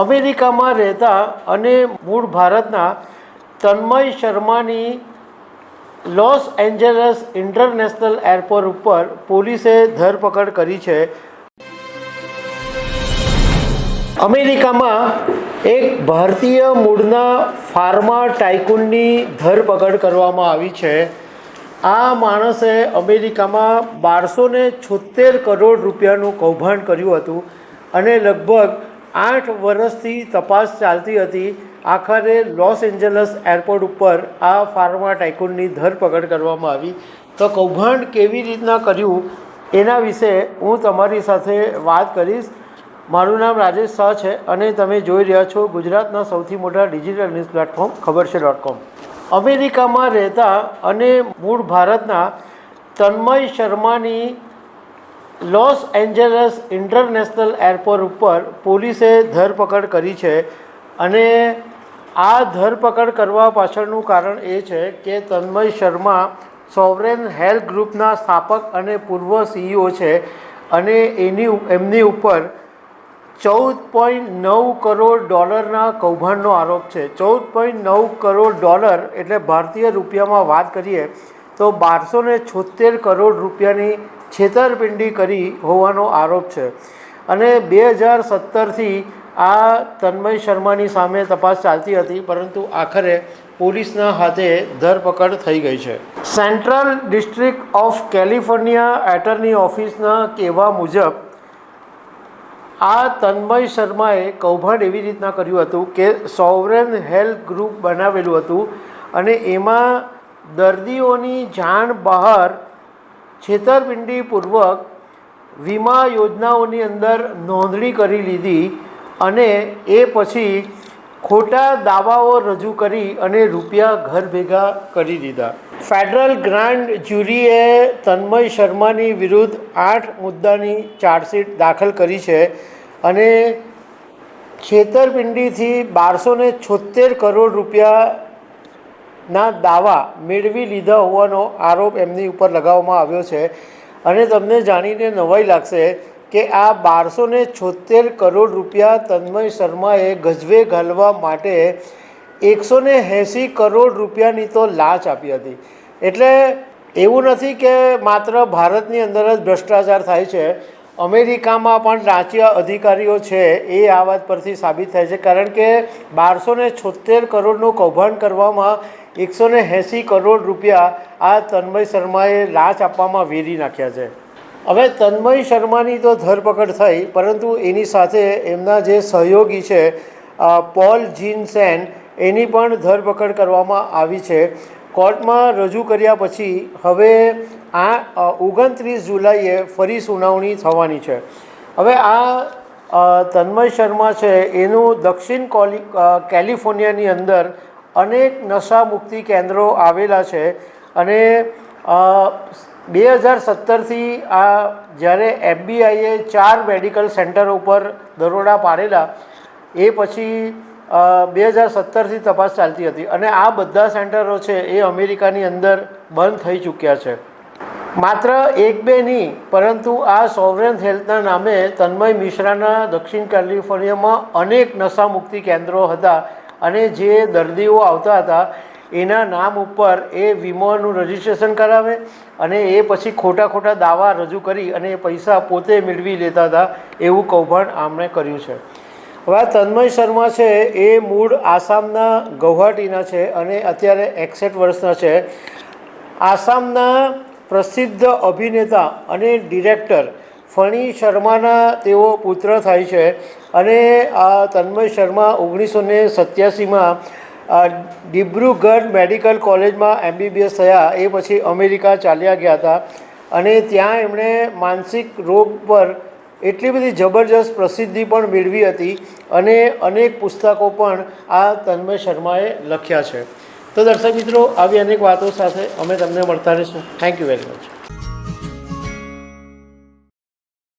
અમેરિકામાં રહેતા અને મૂળ ભારતના તન્મય શર્માની લોસ એન્જલસ ઇન્ટરનેશનલ એરપોર્ટ ઉપર પોલીસે ધરપકડ કરી છે. અમેરિકામાં એક ભારતીય મૂળના ફાર્મા ટાઇકુનની ધરપકડ કરવામાં આવી છે. આ માણસે અમેરિકામાં બારસો છોતેર કરોડ રૂપિયાનું કૌભાંડ કર્યું હતું અને લગભગ આઠ વર્ષથી તપાસ ચાલતી હતી. આખરે લોસ એન્જલસ એરપોર્ટ ઉપર આ ફાર્મા ટાઇકુનની ધરપકડ કરવામાં આવી. તો કૌભાંડ કેવી રીતના કર્યું એના વિશે હું તમારી સાથે વાત કરીશ. મારું નામ રાજેશ શાહ છે અને તમે જોઈ રહ્યા છો ગુજરાતના સૌથી મોટા ડિજિટલ ન્યૂઝ પ્લેટફોર્મ ખબર છે ડોટ કોમ અમેરિકામાં રહેતા અને મૂળ ભારતના તન્મય શર્માની લોસ એન્જલસ ઇન્ટરનેશનલ એરપોર્ટ ઉપર પોલીસે ધરપકડ કરી છે અને આ ધરપકડ કરવા પાછળનું કારણ એ છે કે તન્મય શર્મા સોવરેન હેલ્થ ગ્રુપના સ્થાપક અને પૂર્વ સીઈઓ છે અને એની એમની ઉપર ચૌદ પોઈન્ટ નવ કરોડ ડોલરના કૌભાંડનો આરોપ છે. ચૌદ પોઈન્ટ નવ કરોડ ડોલર એટલે ભારતીય રૂપિયામાં વાત કરીએ તો બારસો ને છોતેર કરોડ રૂપિયાની છેતરપિંડી કરી હોવાનો આરોપ છે. અને બે હજાર સત્તરથી આ તન્મય શર્માની સામે તપાસ ચાલતી હતી, પરંતુ આખરે પોલીસના હાથે ધરપકડ થઈ ગઈ છે. Central district of California attorney ઓફિસના કહેવા મુજબ, આ તન્મય શર્માએ કૌભાંડ એવી રીતના કર્યું હતું કે સોવરેન હેલ્થ ગ્રુપ બનાવેલું હતું અને એમાં દર્દીઓની જાણ બહાર છેતરપિંડીપૂર્વક વીમા યોજનાઓની અંદર નોંધણી કરી લીધી અને એ પછી ખોટા દાવાઓ રજૂ કરી અને રૂપિયા ઘર ભેગા કરી દીધા. ફેડરલ ગ્રાન્ડ જ્યુરીએ તન્મય શર્માની વિરુદ્ધ આઠ મુદ્દાની ચાર્જશીટ દાખલ કરી છે અને છેતરપિંડીથી બારસો છોતેર કરોડ રૂપિયાના દાવા મેળવી લીધા હોવાનો આરોપ એમની ઉપર લગાવવામાં આવ્યો છે. અને તમને જાણીને નવાઈ લાગશે કે આ બારસો ને છોતેર કરોડ રૂપિયા તન્મય શર્માએ ગજવે ઘાલવા માટે એકસો ને એંસી કરોડ રૂપિયાની તો લાંચ આપી હતી. એટલે એવું નથી કે માત્ર ભારતની અંદર જ ભ્રષ્ટાચાર થાય છે. અમેરિકામાં પણ રાંચીય અધિકારીઓ છે એ આ વાત પરથી સાબિત થાય છે. કારણ કે બારસો ને છોતેર કરોડનું કૌભાંડ કરવામાં એકસો ને એંસી કરોડ રૂપિયા આ તન્મય શર્માએ લાંચ આપવામાં વેરી નાખ્યા છે. હવે તન્મય શર્માની તો ધરપકડ થઈ, પરંતુ એની સાથે એમના જે સહયોગી છે પોલ જીન સેન એની પણ ધરપકડ કરવામાં આવી છે. કોર્ટમાં રજૂ કર્યા પછી હવે આ ઓગણત્રીસ જુલાઈએ ફરી સુનાવણી થવાની છે. હવે આ તન્મય શર્મા છે, એનું દક્ષિણ કોલી કેલિફોર્નિયાની અંદર અનેક નશા મુક્તિ કેન્દ્રો આવેલા છે અને બે હજાર સત્તરથી આ, જ્યારે એફબીઆઈએ ચાર મેડિકલ સેન્ટર ઉપર દરોડા પાડેલા, એ પછી બે હજાર સત્તરથી તપાસ ચાલતી હતી અને આ બધા સેન્ટરો છે એ અમેરિકાની અંદર બંધ થઈ ચૂક્યા છે. માત્ર એક બે નહીં, પરંતુ આ સોવરેન હેલ્થના નામે તન્મય મિશ્રાના દક્ષિણ કેલિફોર્નિયામાં અનેક નશા મુક્તિ કેન્દ્રો હતા અને જે દર્દીઓ આવતા હતા, એના નામ ઉપર એ વીમોનું રજિસ્ટ્રેશન કરાવે અને એ પછી ખોટા ખોટા દાવા રજૂ કરી અને એ પૈસા પોતે મેળવી લેતા હતા, એવું કૌભાંડ આમણે કર્યું છે. હવે તન્મય શર્મા છે, એ મૂળ આસામના ગૌહાટીના છે અને અત્યારે એકસઠ વર્ષના છે. આસામના પ્રસિદ્ધ અભિનેતા અને ડિરેક્ટર ફણી શર્માના તેઓ પુત્ર થાય છે અને આ તન્મય શર્મા ઓગણીસો ને સત્યાસીમાં ડિબ્રુગઢ મેડિકલ કોલેજમાં એમબીબીએસ થયા, એ પછી અમેરિકા ચાલ્યા ગયા હતા. અને ત્યાં એમણે માનસિક રોગ પર એટલી બધી જબરજસ્ત પ્રસિદ્ધિ પણ મેળવી હતી અને અનેક પુસ્તકો પણ આ તન્મય શર્માએ લખ્યા છે. તો દર્શક મિત્રો, આવી અનેક વાતો સાથે અમે તમને મળતા રહીશું. Thank you very much